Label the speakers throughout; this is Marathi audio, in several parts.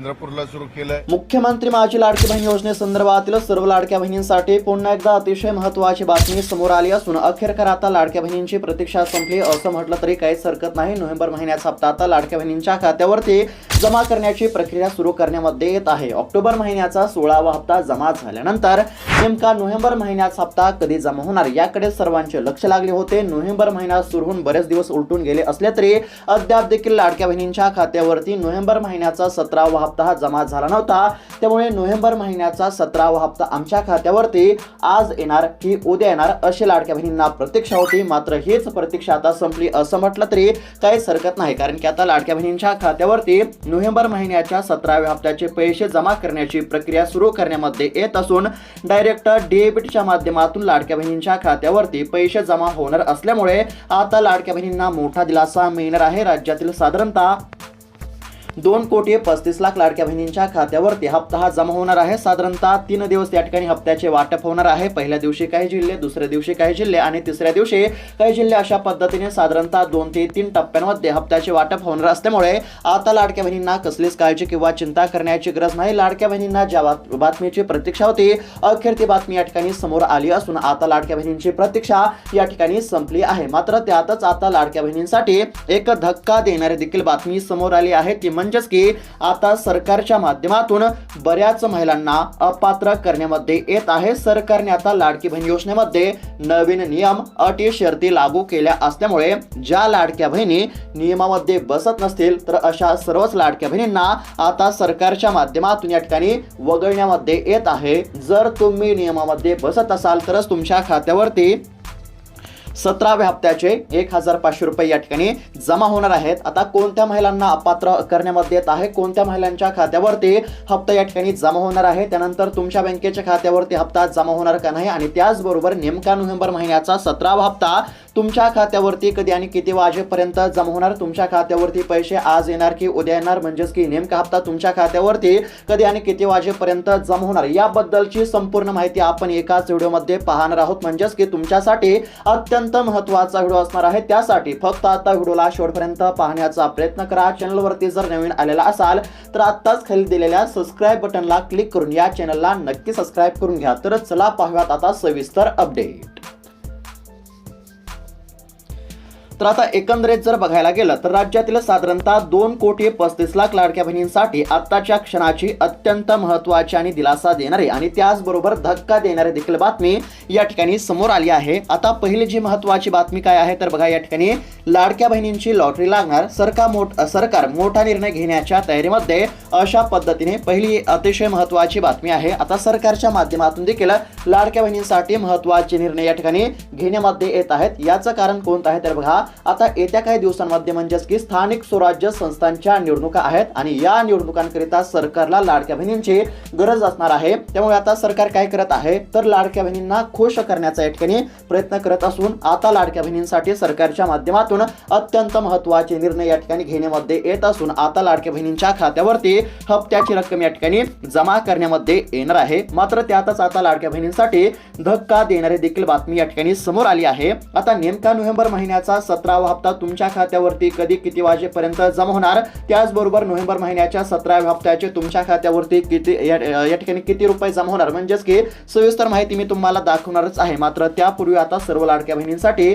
Speaker 1: चंद्रपूरला सुरू केलंय.
Speaker 2: मुख्यमंत्री माझी लाडकी बहीण योजनेसंदर्भातील सर्व लाडक्या बहिणींसाठी पुन्हा एकदा अतिशय महत्वाची बातमी समोर आली असून अखेरकर आता लाडक्या बहिणींची प्रतीक्षा संपली. असं म्हटलं तरी काहीच हरकत नाही. नोव्हेंबर महिन्याचा हप्ता आता लाडक्या बहिणींच्या खात्यावरती जमा करण्याची प्रक्रिया सुरू करण्यामध्ये येत आहे. ऑक्टोबर महिन्याचा सोळावा हप्ता जमा झाल्यानंतर नेमका नोव्हेंबर महिन्याचा हप्ता कधी जमा होणार याकडे सर्वांचे लक्ष लागले होते. नोव्हेंबर महिना सुरू होऊन बरेच दिवस उलटून गेले असले तरी अद्याप देखील लाडक्या बहिणींच्या खात्यावरती नोव्हेंबर महिन्याचा सतरावा हप्ता हा जमा झाला नव्हता. त्यामुळे नोव्हेंबर महिन्याचा सतरावा हप्ता आमच्या खात्यावरती आज येणार की उद्या येणार अशी लाडक्या बहिणींना प्रतीक्षा होती. मात्र हीच प्रतीक्षा आता संपली असं म्हटलं तरी काहीच हरकत नाही. कारण की आता लाडक्या बहिणींच्या खात्यावरती नोव्हेंबर महिन्याच्या सतराव्या हप्त्याचे पैसे जमा करण्याची प्रक्रिया सुरू करण्यामध्ये येत असून डायरेक्ट डेबिटच्या माध्यमातून लाडक्या बहिणींच्या खात्यावरती पैसे जमा होणार असल्यामुळे आता लाडक्या बहिणींना मोठा दिलासा मिळणार आहे. राज्यातील साधारणतः दोन कोटी पस्तीस लाख लाडक्या बहिणींच्या खात्यावरती हप्ता हा जमा होणार आहे. साधारणतः तीन दिवस या ठिकाणी हप्त्याचे वाटप होणार आहे. पहिल्या दिवशी काही जिल्हे दुसऱ्या दिवशी काही जिल्हे आणि तिसऱ्या दिवशी काही जिल्हे अशा पद्धतीने साधारणतः दोन ते तीन टप्प्यांमध्ये हप्त्याचे वाटप होणार असल्यामुळे आता लाडक्या बहिणींना कसलीच काळजी किंवा चिंता करण्याची गरज नाही. लाडक्या बहिणींना ज्या बातमीची प्रतीक्षा होती अखेर ती बातमी या ठिकाणी समोर आली असून आता लाडक्या बहिणींची प्रतीक्षा या ठिकाणी संपली आहे. मात्र त्यातच आता लाडक्या बहिणींसाठी एक धक्का देणारी देखील बातमी समोर आली आहे. ती म्हणजे म्हणजेच की आता सरकारच्या माध्यमातून बऱ्याच महिलांना अपात्र करण्यामध्ये येत आहे. सरकारने आता लाडकी बहीण योजनेमध्ये नवीन नियम अटी शर्ती लागू केल्या असल्यामुळे ज्या लाडक्या बहिणी नियमामध्ये बसत नसतील तर अशा सर्वच लाडक्या बहिणींना आता सरकारच्या माध्यमातून या ठिकाणी वगळण्यामध्ये येत आहे. जर तुम्ही नियमामध्ये बसत असाल तरच तुमच्या खात्यावरती सतराव्या हप्त्याचे एक हजार पाचशे रुपये या ठिकाणी जमा होणार आहेत. आता कोणत्या महिलांना अपात्र करण्यामध्ये येत आहे? कोणत्या महिलांच्या खात्यावरती हप्ता या ठिकाणी जमा होणार आहे? त्यानंतर तुमच्या बँकेच्या खात्यावरती हप्ता जमा होणार का नाही? आणि त्याचबरोबर नेमका नोव्हेंबर महिन्याचा सतरावा हप्ता तुमच्या खात्यावरती कधी आणि किती वाजेपर्यंत जमा होणार? तुमच्या खात्यावरती पैसे आज येणार की उद्या येणार? म्हणजेच की नेमका हप्ता तुमच्या खात्यावरती कधी आणि किती वाजेपर्यंत जमा होणार? याबद्दलची संपूर्ण माहिती आपण एकाच व्हिडिओमध्ये पाहणार आहोत. म्हणजेच की तुमच्यासाठी अत्यंत अत्यंत महत्त्वाचा व्हिडिओ असणार आहे. त्यासाठी फक्त आता व्हिडिओला शेवटपर्यंत पाहण्याचा प्रयत्न करा. चॅनलवरती जर नवीन आलेला असाल तर आत्ताच खाली दिलेल्या सबस्क्राईब बटनला क्लिक करून या चॅनलला नक्की सबस्क्राईब करून घ्या. तर चला पाहूयात आता सविस्तर अपडेट तर आता एकंदरीत जर बघायला गेलं तर राज्यातील साधारणतः दोन कोटी पस्तीस लाख लाडक्या बहिणींसाठी आत्ताच्या क्षणाची अत्यंत महत्वाची आणि दिलासा देणारी आणि त्याचबरोबर धक्का देणारी देखील बातमी या ठिकाणी समोर आली आहे. आता पहिली जी महत्वाची बातमी काय आहे तर बघा या ठिकाणी. लाडक्या बहिणींची लॉटरी लागणार. सरकार मोठ सरकार मोठा निर्णय घेण्याच्या तयारीमध्ये अशा पद्धतीने पहिली अतिशय महत्वाची बातमी आहे. आता सरकारच्या माध्यमातून देखील लाडक्या बहिणींसाठी महत्त्वाचे निर्णय या ठिकाणी घेण्यामध्ये येत आहेत. याचं कारण कोणतं आहे तर बघा. आता येत्या काही दिवसांमध्ये म्हणजेच की स्थानिक स्वराज्य संस्थांच्या निवडणुका आहेत आणि या निवडणुकांकरिता सरकारला लाडक्या बहिणींची गरज असणार आहे. त्यामुळे आता सरकार काय करत आहे? तर लाडक्या बहिणींना खुश करण्याचा या ठिकाणी प्रयत्न करत असून आता लाडक्या बहिणींसाठी सरकारच्या माध्यमातून अत्यंत महत्त्वाचे निर्णय या ठिकाणी घेण्यामध्ये येत असून आता लाडक्या बहिणींच्या खात्यावरती हप्त्याची रक्कम या ठिकाणी जमा करण्यामध्ये येणार आहे. मात्र त्यातच आता लाडक्या बहिणींसाठी धक्का देणारी देखील बातमी या ठिकाणी समोर आली आहे. आता नेमका नोव्हेंबर महिन्याचा सतरावा हप्ता तुमच्या खात्यावरती कधी किती वाजेपर्यंत जमा होणार? त्याचबरोबर नोव्हेंबर महिन्याच्या सतराव्या हप्त्याचे तुमच्या खात्यावरती किती या या ठिकाणी किती रुपये जमा होणार? म्हणजेच की सविस्तर माहिती मी तुम्हाला दाखवणारच आहे. मात्र त्यापूर्वी आता सर्व लाडक्या बहिणींसाठी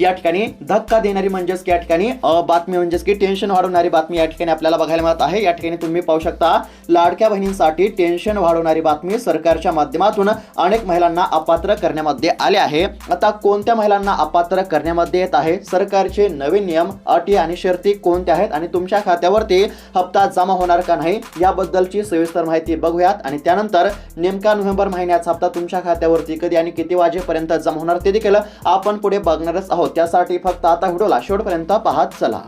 Speaker 2: या ठिकाणी धक्का देणारी म्हणजेच की या ठिकाणी बातमी म्हणजेच की टेन्शन वाढवणारी बातमी या ठिकाणी आपल्याला बघायला मिळत आहे. या ठिकाणी तुम्ही पाहू शकता लाडक्या बहिणींसाठी टेन्शन वाढवणारी बातमी सरकारच्या माध्यमातून अनेक महिलांना अपात्र करण्यामध्ये आले आहे. आता कोणत्या महिलांना अपात्र करण्यामध्ये येत आहे? सरकारचे नवीन नियम अटी आणि शर्ती कोणत्या आहेत? आणि तुमच्या खात्यावरती हप्ता जमा होणार का नाही? याबद्दलची सविस्तर माहिती बघूयात. आणि त्यानंतर नेमका नोव्हेंबर महिन्याचा हप्ता तुमच्या खात्यावरती कधी आणि किती वाजेपर्यंत जमा होणार ते देखील आपण पुढे बघणारच आहोत. त्यासाठी फक्त आता व्हिडिओला शेवटपर्यंत पाहत चला.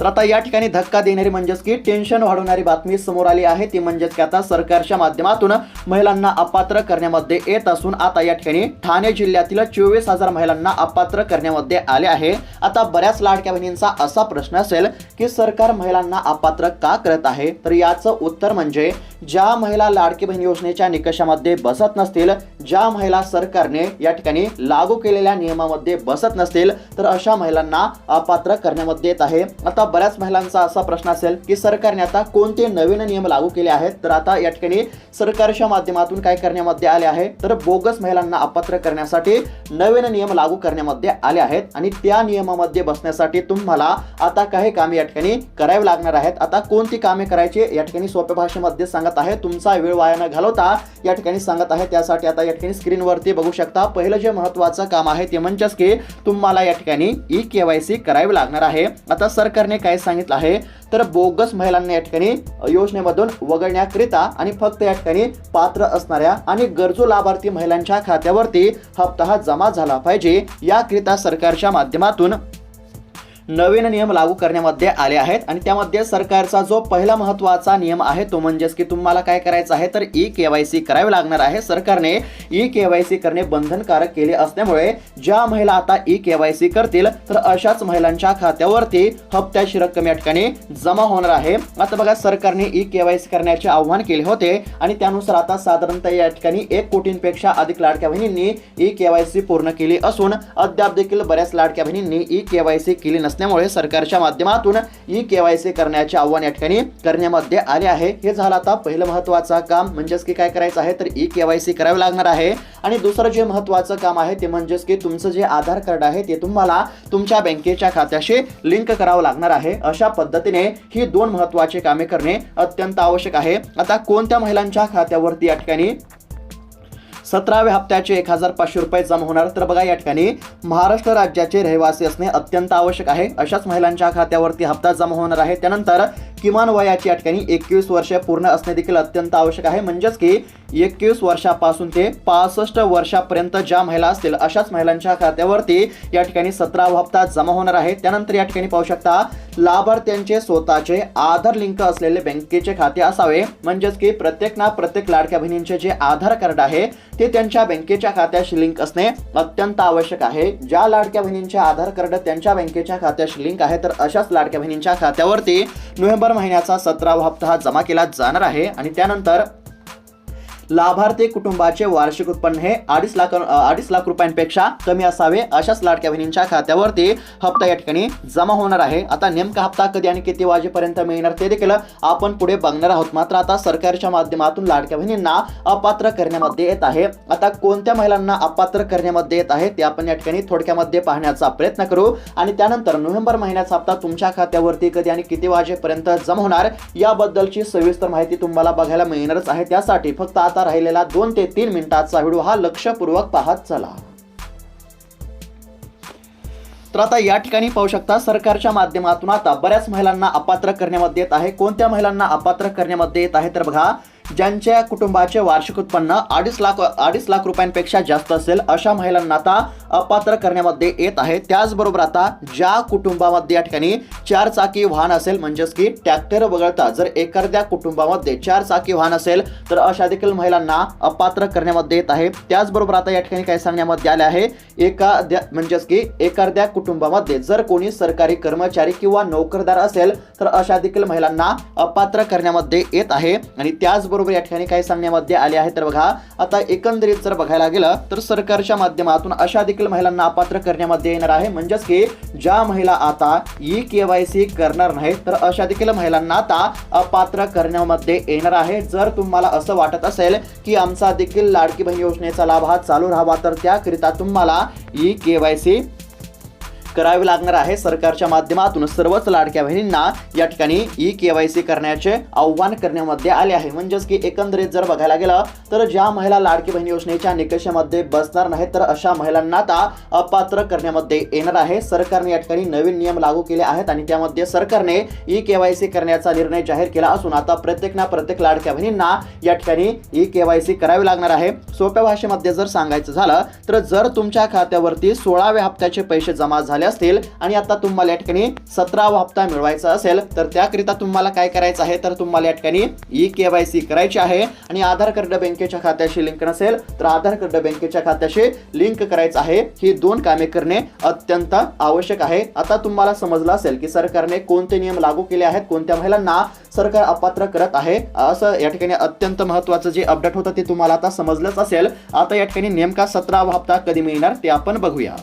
Speaker 2: तर आता या ठिकाणी धक्का देणारी म्हणजेच की टेन्शन वाढवणारी बातमी समोर आली आहे. ती म्हणजेच की आता सरकारच्या माध्यमातून महिलांना अपात्र करण्यामध्ये येत असून आता या ठिकाणी ठाणे जिल्ह्यातील चोवीस हजार महिलांना अपात्र करण्यामध्ये आले आहे. आता बऱ्याच लाडक्या बहिणींचा असा प्रश्न असेल की सरकार महिलांना अपात्र का करत आहे? तर याचं उत्तर म्हणजे ज्या महिला लाडकी बहीण योजनेच्या निकषामध्ये बसत नसतील ज्या महिला सरकारने या ठिकाणी लागू केलेल्या नियमामध्ये बसत नसतील तर अशा महिलांना अपात्र करण्यामध्ये येत आहे. आता आता बऱ्याच महिलांचा असा प्रश्न असेल की सरकारने आता कोणते नवीन नियम लागू केले आहेत? तर आता या ठिकाणी सरकारच्या माध्यमातून काय करण्यामध्ये आले आहे? तर बोगस महिलांना अपात्र करण्यासाठी नवीन नियम लागू करण्यामध्ये आले आहेत आणि त्या नियमामध्ये बसण्यासाठी तुम्हाला आता काही कामे या ठिकाणी करावी लागणार आहेत. आता कोणती कामे करायची या ठिकाणी सोप्या भाषेमध्ये सांगत आहे. तुमचा वेळ वाया न घालवता या ठिकाणी सांगत आहे. त्यासाठी आता या ठिकाणी स्क्रीनवरती बघू शकता. पहिलं जे महत्वाचं काम आहे ते म्हणजेच की तुम्हाला या ठिकाणी ई के वाय सी करावी लागणार आहे. आता सरकारने काय सांगितलं आहे? तर बोगस महिलांना या ठिकाणी योजनेमधून वगळण्याकरिता आणि फक्त या ठिकाणी पात्र असणाऱ्या आणि गरजू लाभार्थी महिलांच्या खात्यावरती हप्ता हा जमा झाला पाहिजे. याकरिता सरकारच्या माध्यमातून नवीन नियम लागू करण्यामध्ये आले आहेत आणि त्यामध्ये सरकारचा जो पहिला महत्त्वाचा नियम आहे तो म्हणजेच की तुम्हाला काय करायचं आहे तर ई के वाय सी करावे लागणार आहे. सरकारने ई के वाय सी करणे बंधनकारक केले असल्यामुळे ज्या महिला आता ई के वाय सी करतील तर अशाच महिलांच्या खात्यावरती हप्त्याची रक्कम या ठिकाणी जमा होणार आहे. आता बघा सरकारने ई के वाय सी करण्याचे आव्हान केले होते आणि त्यानुसार आता साधारणतः या ठिकाणी एक कोटींपेक्षा अधिक लाडक्या बहिणींनी ई के वाय सी पूर्ण केली असून अद्याप देखील बऱ्याच लाडक्या बहिणींनी ई के वाय सी केली नसल्यामुळे सरकारच्या माध्यमातून ई के वाय सी करण्याचे आव्हान या ठिकाणी करण्यामध्ये आले आहे. हे झालं आता पहिलं महत्वाचं काम म्हणजेच की काय करायचं आहे तर ई के वाय सी करावे लागणार आहे. आणि दुसरं जे महत्वाचं काम आहे ते म्हणजेच की तुमचं जे आधार कार्ड आहे ते तुम्हाला तुमच्या बँकेच्या खात्याशी लिंक करावं लागणार आहे. अशा पद्धतीने ही दोन महत्वाची कामे करणे अत्यंत आवश्यक आहे. आता कोणत्या महिलांच्या खात्यावरती या ठिकाणी सतराव्या हप्त्याचे एक हजार पाचशे रुपये जमा होणार. तर बघा या ठिकाणी महाराष्ट्र राज्याचे रहिवासी असणे अत्यंत आवश्यक आहे. अशाच महिलांच्या खात्यावरती हप्ता जमा होणार आहे. त्यानंतर किमान वयाची या ठिकाणी एकवीस वर्ष पूर्ण असणे देखील अत्यंत आवश्यक आहे. म्हणजेच की एकवीस वर्षापासून ते पासष्ट वर्षापर्यंत ज्या महिला असतील अशाच महिलांच्या खात्यावरती या ठिकाणी सतरावा हप्ता जमा होणार आहे. त्यानंतर या ठिकाणी पाहू शकता लाभार्थ्यांचे स्वतःचे आधार लिंक असलेले बँकेचे खाते असावे. म्हणजेच की प्रत्येक ना प्रत्येक लाडक्या बहिणींचे जे आधार कार्ड आहे ते त्यांच्या बँकेच्या खात्याशी लिंक असणे अत्यंत आवश्यक आहे. ज्या लाडक्या बहिणींचे आधार कार्ड त्यांच्या बँकेच्या खात्याशी लिंक आहे तर अशाच लाडक्या बहिणींच्या खात्यावरती नोव्हेंबर महिन्याचा सतरावा हप्ता हा जमा केला जाणार आहे आणि त्यानंतर लाभार्थी कुटुंबाचे वार्षिक उत्पन्न हे अडीच लाख अडीच लाख रुपयांपेक्षा कमी असावे अशाच लाडक्या बहिणींच्या खात्यावरती हप्ता या ठिकाणी जमा होणार आहे. आता नेमका हप्ता कधी आणि किती वाजेपर्यंत मिळणार ते देखील आपण पुढे बघणार आहोत. मात्र आता सरकारच्या माध्यमातून लाडक्या बहिणींना अपात्र करण्यामध्ये येत आहे. आता कोणत्या महिलांना अपात्र करण्यामध्ये येत आहे ते आपण या ठिकाणी थोडक्यामध्ये पाहण्याचा प्रयत्न करू. आणि त्यानंतर नोव्हेंबर महिन्याचा हप्ता तुमच्या खात्यावरती कधी आणि किती वाजेपर्यंत जमा होणार याबद्दलची सविस्तर माहिती तुम्हाला बघायला मिळणारच आहे. त्यासाठी फक्त आता आता राहिलेला दोन ते तीन मिनिटाचा व्हिडिओ हा लक्षपूर्वक पाहत चला. तर आता या ठिकाणी पाहू शकता सरकारच्या माध्यमातून आता बऱ्याच महिलांना अपात्र करण्यामध्ये येत आहे. कोणत्या महिलांना अपात्र करण्यामध्ये येत आहे? तर बघा ज्यांच्या कुटुंबाचे वार्षिक उत्पन्न अडीच लाख अडीच लाख रुपयांपेक्षा जास्त असेल अशा महिलांना आता अपात्र करण्यामध्ये येत आहे. त्याचबरोबर आता ज्या कुटुंबामध्ये या ठिकाणी चार चाकी वाहन असेल म्हणजेच की ट्रॅक्टर वगळता जर एखाद्या कुटुंबामध्ये चार चाकी वाहन असेल तर अशा देखील महिलांना अपात्र करण्यामध्ये येत आहे. त्याचबरोबर आता या ठिकाणी काय सांगण्यामध्ये आले आहे. एखाद्या म्हणजेच की एखाद्या कुटुंबामध्ये जर कोणी सरकारी कर्मचारी किंवा नोकरदार असेल तर अशा देखील महिलांना अपात्र करण्यामध्ये येत आहे. आणि त्याचबरोबर या ठिकाणी काही सांगण्यामध्ये आले आहे तर बघा आता एकंदरीत जर बघायला गेलं तर सरकारच्या माध्यमातून अशा देखील महिलांना अपात्र करण्यामध्ये येणार आहे. म्हणजेच की ज्या महिला आता ई के वाय सी करणार नाहीत तर अशा देखील महिलांना आता अपात्र करण्यामध्ये येणार आहे. जर तुम्हाला असं वाटत असेल की आमचा देखील लाडकी बहीण योजनेचा लाभ हा चालू राहावा तर त्याकरिता तुम्हाला ई के वाय सी करावी लागणार आहे. सरकारच्या माध्यमातून सर्वच लाडक्या बहिणींना या ठिकाणी ई के वाय सी करण्याचे आव्हान करण्यामध्ये आले आहे. म्हणजेच की एकंदरीत जर बघायला गेलं तर ज्या महिला लाडकी बहीण योजनेच्या निकषामध्ये बसणार नाहीत तर अशा महिलांना आता अपात्र करण्यामध्ये येणार आहे. सरकारने या ठिकाणी नवीन नियम लागू केले आहेत आणि त्यामध्ये सरकारने ई के वाय सी करण्याचा निर्णय जाहीर केला असून आता प्रत्येक ना प्रत्येक लाडक्या बहिणींना या ठिकाणी ई के वाय सी करावी लागणार आहे. सोप्या भाषेमध्ये जर सांगायचं झालं तर जर तुमच्या खात्यावरती सोळाव्या हप्त्याचे पैसे जमा झाले असतील आणि आता तुम्हाला या ठिकाणी सतरावा हप्ता मिळवायचा असेल तर त्याकरिता तुम्हाला काय करायचं आहे? तर तुम्हाला या ठिकाणी ई के वाय सी करायची आहे आणि आधार कार्ड बँकेच्या खात्याशी लिंक नसेल तर आधार कार्ड बँकेच्या खात्याशी लिंक करायचं आहे. ही दोन कामे करणे अत्यंत आवश्यक आहे. आता तुम्हाला समजलं असेल की सरकारने कोणते नियम लागू केले आहेत कोणत्या महिलांना सरकार अपात्र करत आहे? असं या ठिकाणी अत्यंत महत्वाचं जे अपडेट होतं ते तुम्हाला आता समजलंच असेल. आता या ठिकाणी नेमका सतरावा हप्ता कधी मिळणार ते आपण बघूया.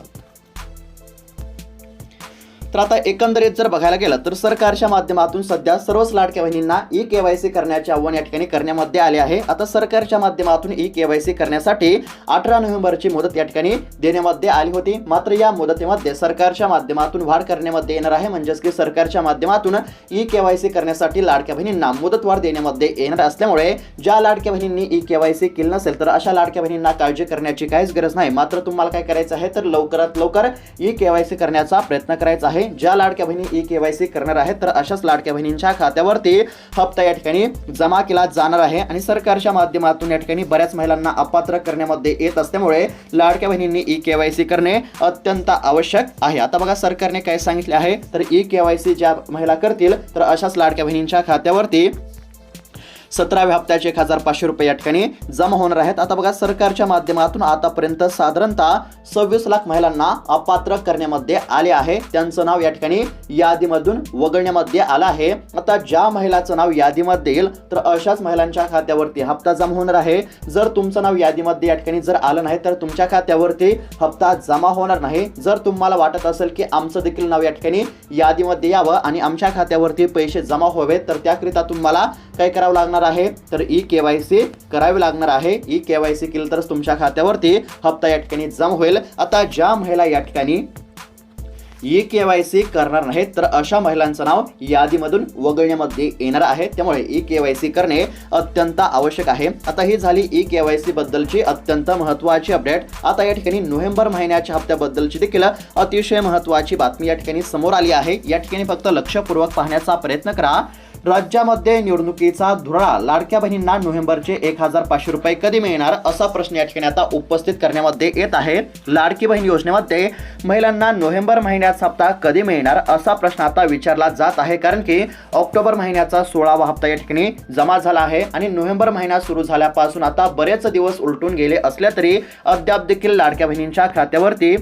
Speaker 2: तर आता एकंदरीत जर बघायला गेलं तर सरकारच्या माध्यमातून सध्या सर्वच लाडक्या बहिणींना ई केवायसी करण्याचे आव्हान या ठिकाणी करण्यामध्ये आले आहे. आता सरकारच्या माध्यमातून ई केवायसी करण्यासाठी अठरा नोव्हेंबरची मुदत या ठिकाणी देण्यामध्ये आली होती. मात्र या मुदतीमध्ये सरकारच्या माध्यमातून वाढ करण्यामध्ये येणार आहे. म्हणजेच की सरकारच्या माध्यमातून ई केवायसी करण्यासाठी लाडक्या बहिणींना मुदतवाढ देण्यामध्ये येणार असल्यामुळे ज्या लाडक्या बहिणींनी ई केवायसी केली नसेल तर अशा लाडक्या बहिणींना काळजी करण्याची काहीच गरज नाही. मात्र तुम्हाला काय करायचं आहे तर लवकरात लवकर ई केवायसी करण्याचा प्रयत्न करायचा आहे. ज्या लाडक्या बहिणी ई केवायसी करणार आहेत तर अशाच लाडक्या बहिणींच्या खात्यावरती हप्ता या ठिकाणी जमा केला जाणार आहे. आणि सरकारच्या माध्यमातून या ठिकाणी बऱ्याच महिलांना अपात्र करण्यामध्ये येत असल्यामुळे लाडक्या बहिणींनी ई केवायसी करणे अत्यंत आवश्यक आहे. आता बघा सरकारने काय सांगितले आहे तर ई केवायसी ज्या महिला करतील तर अशाच लाडक्या बहिणींच्या खात्यावरती सतराव्या हप्त्याचे एक हजार पाचशे रुपये या ठिकाणी जमा होणार आहेत. आता बघा सरकारच्या माध्यमातून आतापर्यंत साधारणतः सव्वीस लाख महिलांना अपात्र करण्यामध्ये आले आहे. त्यांचं नाव या ठिकाणी यादीमधून वगळण्यामध्ये आलं आहे. आता ज्या महिलाचं नाव यादीमध्ये येईल तर अशाच महिलांच्या खात्यावरती हप्ता जमा होणार आहे. जर तुमचं नाव यादीमध्ये या ठिकाणी जर आलं नाही तर तुमच्या खात्यावरती हप्ता जमा होणार नाही. जर तुम्हाला वाटत असेल की आमचं देखील नाव या ठिकाणी यादीमध्ये यावं आणि आमच्या खात्यावरती पैसे जमा व्हावेत तर त्याकरिता तुम्हाला काय करावं लागणार आहे तर ई के वाय सी करावी लागणार आहे. ई के वाय सी केलं तरच तुमच्या खात्यावरती हप्ता या ठिकाणी जमा होईल. आता ज्या महिला या ठिकाणी ई के वाय सी करणार नाहीत तर अशा महिलांचं नाव यादीमधून वगळण्यामध्ये येणार आहे. त्यामुळे ई के वाय सी करणे अत्यंत आवश्यक आहे. आता ही झाली ई के वाय सी बद्दलची अत्यंत महत्त्वाची अपडेट. आता या ठिकाणी नोव्हेंबर महिन्याच्या हप्त्याबद्दलची देखील अतिशय महत्त्वाची बातमी या ठिकाणी समोर आली आहे. या ठिकाणी फक्त लक्षपूर्वक पाहण्याचा प्रयत्न करा. राज्यामध्ये निवडणुकीचा धुरळा लाडक्या बहिणींना नोव्हेंबरचे एक हजार पाचशे रुपये कधी मिळणार असा प्रश्न या ठिकाणी आता उपस्थित करण्यामध्ये येत आहे. लाडकी बहीण योजनेमध्ये महिलांना नोव्हेंबर महिन्याचा हप्ता कधी मिळणार असा प्रश्न आता विचारला जात आहे. कारण की ऑक्टोबर महिन्याचा सोळावा हप्ता या ठिकाणी जमा झाला आहे आणि नोव्हेंबर महिना सुरू झाल्यापासून आता बरेच दिवस उलटून गेले असले तरी अद्याप देखील लाडक्या बहिणींच्या खात्यावरती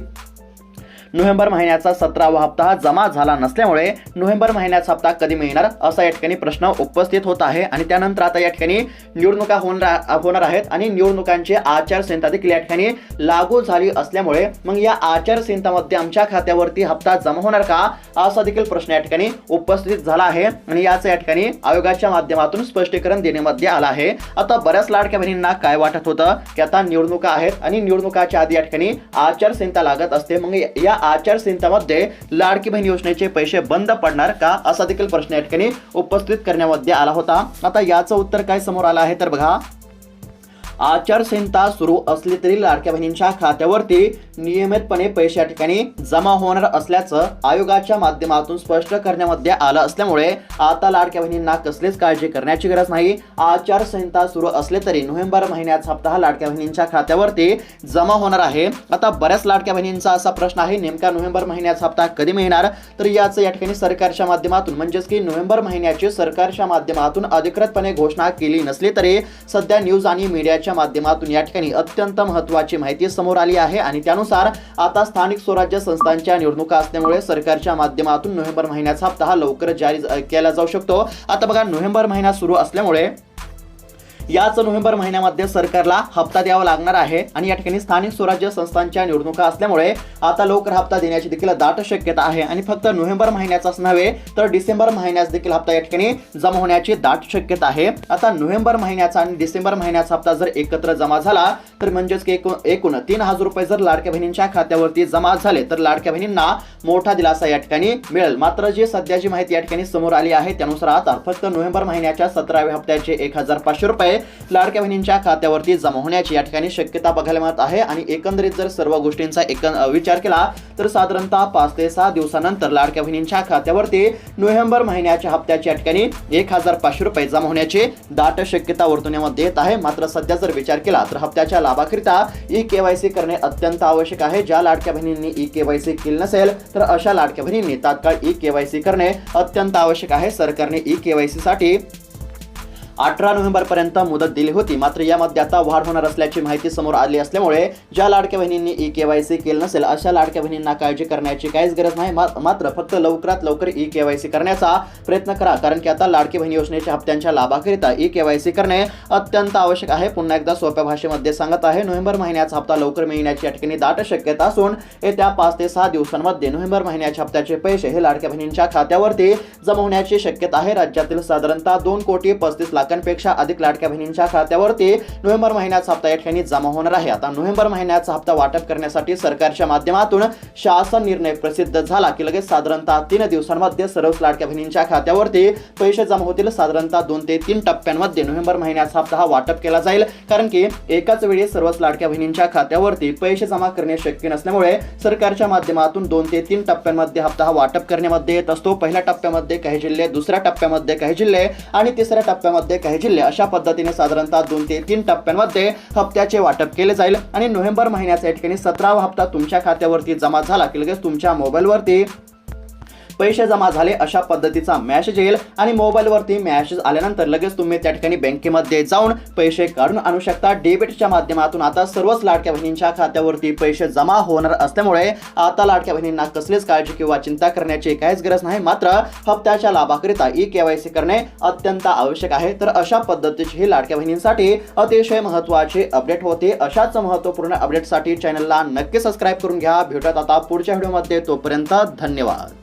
Speaker 2: नोव्हेंबर महिन्याचा सतरावा हप्ता हा जमा झाला नसल्यामुळे नोव्हेंबर महिन्याचा हप्ता कधी मिळणार असा या ठिकाणी प्रश्न उपस्थित होत आहे. आणि त्यानंतर आता या ठिकाणी निवडणुका होणार होणार आहेत आणि निवडणुकांची आचारसंहिता देखील या ठिकाणी लागू झाली असल्यामुळे मग या आचारसंहितामध्ये आमच्या खात्यावरती हप्ता जमा होणार का असा देखील प्रश्न या ठिकाणी उपस्थित झाला आहे. आणि याच या ठिकाणी आयोगाच्या माध्यमातून स्पष्टीकरण देण्यामध्ये आलं आहे. आता बऱ्याच लाडक्या बहिणींना काय वाटत होतं की आता निवडणुका आहेत आणि निवडणुकाच्या आधी या ठिकाणी आचारसंहिता लागत असते. मग या आचारसंहितामध्ये लाडकी बहीण योजनेचे पैसे बंद पडणार का? असा देखील प्रश्न या ठिकाणी उपस्थित करण्यामध्ये आला होता. आता याचं उत्तर काय समोर आलं आहे तर बघा. आचारसंहिता सुरू असली तरी लाडक्या बहिणींच्या खात्यावरती नियमितपणे पैसे या ठिकाणी जमा होणार असल्याचं आयोगाच्या माध्यमातून स्पष्ट करण्यामध्ये आलं असल्यामुळे आता लाडक्या बहिणींना कसलीच काळजी करण्याची गरज नाही. आचारसंहिता सुरू असले तरी नोव्हेंबर महिन्याचा हप्ता हा लाडक्या बहिणींच्या खात्यावरती जमा होणार आहे. आता बऱ्याच लाडक्या बहिणींचा असा प्रश्न आहे नेमका नोव्हेंबर महिन्याचा हप्ता कधी मिळणार? तर याचं या ठिकाणी सरकारच्या माध्यमातून म्हणजेच की नोव्हेंबर महिन्याची सरकारच्या माध्यमातून अधिकृतपणे घोषणा केली नसली तरी सध्या न्यूज आणि मीडियाची मीडियाच्या माध्यमातून या ठिकाणी अत्यंत महत्वाची माहिती समोर आली आहे आणि त्यानुसार आता स्थानिक स्वराज्य संस्थांच्या निवडणुका असल्यामुळे सरकारच्या माध्यमातून नोव्हेंबर महिन्याचा हप्ता हा लवकर जारी केला जाऊ शकतो. आता बघा नोव्हेंबर महिना सुरू असल्यामुळे याच नोव्हेंबर महिन्यामध्ये सरकारला हप्ता द्यावा लागणार आहे आणि या ठिकाणी स्थानिक स्वराज्य संस्थांच्या निवडणुका असल्यामुळे आता लवकर हप्ता देण्याची देखील दाट शक्यता आहे. आणि फक्त नोव्हेंबर महिन्याचाच नव्हे तर डिसेंबर महिन्यात देखील हप्ता या ठिकाणी जमा होण्याची दाट शक्यता आहे. आता नोव्हेंबर महिन्याचा आणि डिसेंबर महिन्याचा हप्ता जर एकत्र जमा झाला तर म्हणजेच की एकूण एकूण तीन हजार रुपये जर लाडक्या बहिणींच्या खात्यावरती जमा झाले तर लाडक्या बहिणींना मोठा दिलासा या ठिकाणी मिळेल. मात्र जी सध्याची माहिती या ठिकाणी समोर आली आहे त्यानुसार आता फक्त नोव्हेंबर महिन्याच्या सतराव्या हप्त्याचे एक हजार पाचशे रुपये लाडक्या बहिणींच्या खात्यावरती जमा होण्याची या ठिकाणी शक्यता बघायला मिळत आहे. आणि एकंदरीत जर सर्व गोष्टींचा एक विचार केला तर साधारणतः पाच ते सहा दिवसानंतर लाडक्या बहिणींच्या खात्यावरती नोव्हेंबर महिन्याच्या हप्त्याच्या ठिकाणी एक हजार पाचशे रुपये जमा होण्याची दाट शक्यता वर्तवण्यामध्ये येत आहे. मात्र सध्या जर विचार केला तर हप्त्याच्या लाभाकरिता ई केवायसी करणे अत्यंत आवश्यक आहे. ज्या लाडक्या बहिणींनी ई केवायसी केली नसेल तर अशा लाडक्या बहिणींनी तात्काळ ई केवायसी करणे अत्यंत आवश्यक आहे. सरकारने ई केवायसी साठी अठरा नोव्हेंबरपर्यंत मुदत दिली होती. मात्र यामध्ये आता वाढ होणार असल्याची माहिती समोर आली असल्यामुळे ज्या लाडक्या बहिणींनी ई केवायसी केलं नसेल अशा लाडक्या बहिणींना काळजी करण्याची काहीच गरज नाही. मा- मात्र फक्त लवकरात लवकर ई केवायसी करण्याचा प्रयत्न करा. कारण की आता लाडकी बहिणी योजनेच्या हप्त्यांच्या लाभाकरिता ई केवायसी करणे अत्यंत आवश्यक आहे. पुन्हा एकदा सोप्या भाषेमध्ये सांगत आहे नोव्हेंबर महिन्याचा हप्ता लवकर मिळण्याची या ठिकाणी दाट शक्यता असून येत्या पाच ते सहा दिवसांमध्ये नोव्हेंबर महिन्याच्या हप्त्याचे पैसे हे लाडक्या बहिणींच्या खात्यावरती जमवण्याची शक्यता आहे. राज्यातील साधारणतः दोन कोटी पस्तीस लाखांपेक्षा अधिक लाडक्या बहिणींच्या खात्यावरती नोव्हेंबर महिन्याचा हप्ता या ठिकाणी जमा होणार आहे. आता नोव्हेंबर महिन्याचा हप्ता वाटप करण्यासाठी सरकारच्या माध्यमातून शासन निर्णय प्रसिद्ध झाला की लगेच साधारणतः तीन दिवसांमध्ये सर्वच लाडक्या बहिणींच्या खात्यावरती पैसे जमा होतील. साधारणतः दोन ते तीन टप्प्यांमध्ये नोव्हेंबर महिन्याचा हप्ता हा वाटप केला जाईल. कारण की एकाच वेळी सर्वच लाडक्या बहिणींच्या खात्यावरती पैसे जमा करणे शक्य नसल्यामुळे सरकारच्या माध्यमातून दोन ते तीन टप्प्यांमध्ये हप्ता हा वाटप करण्यामध्ये येत असतो. पहिल्या टप्प्यामध्ये काही जिल्हे दुसऱ्या टप्प्यामध्ये काही जिल्हे आणि तिसऱ्या टप्प्यामध्ये काही जिल्हे अशा पद्धतीने साधारणतः दोन ते तीन टप्प्यांमध्ये हप्त्याचे वाटप केले जाईल. आणि नोव्हेंबर महिन्याच्या ठिकाणी सतरावा हप्ता तुमच्या खात्यावरती जमा झाला. की लगेच तुमच्या मोबाईलवरती पैसे जमा झाले अशा पद्धतीचा मॅसेज येईल आणि मोबाईलवरती मॅसेज आल्यानंतर लगेच तुम्ही त्या ठिकाणी बँकेमध्ये जाऊन पैसे काढून आणू शकता. डेबिटच्या माध्यमातून आता सर्वच लाडक्या बहिणींच्या खात्यावरती पैसे जमा होणार असल्यामुळे आता लाडक्या बहिणींना कसलीच काळजी किंवा चिंता करण्याची काहीच गरज नाही. मात्र हप्त्याच्या लाभाकरिता ई केवायसी करणे अत्यंत आवश्यक आहे. तर अशा पद्धतीची ही लाडक्या बहिणींसाठी अतिशय महत्त्वाचे अपडेट होते. अशाच महत्त्वपूर्ण अपडेटसाठी चॅनलला नक्की सबस्क्राईब करून घ्या. भेटत आता पुढच्या व्हिडिओमध्ये. तोपर्यंत धन्यवाद.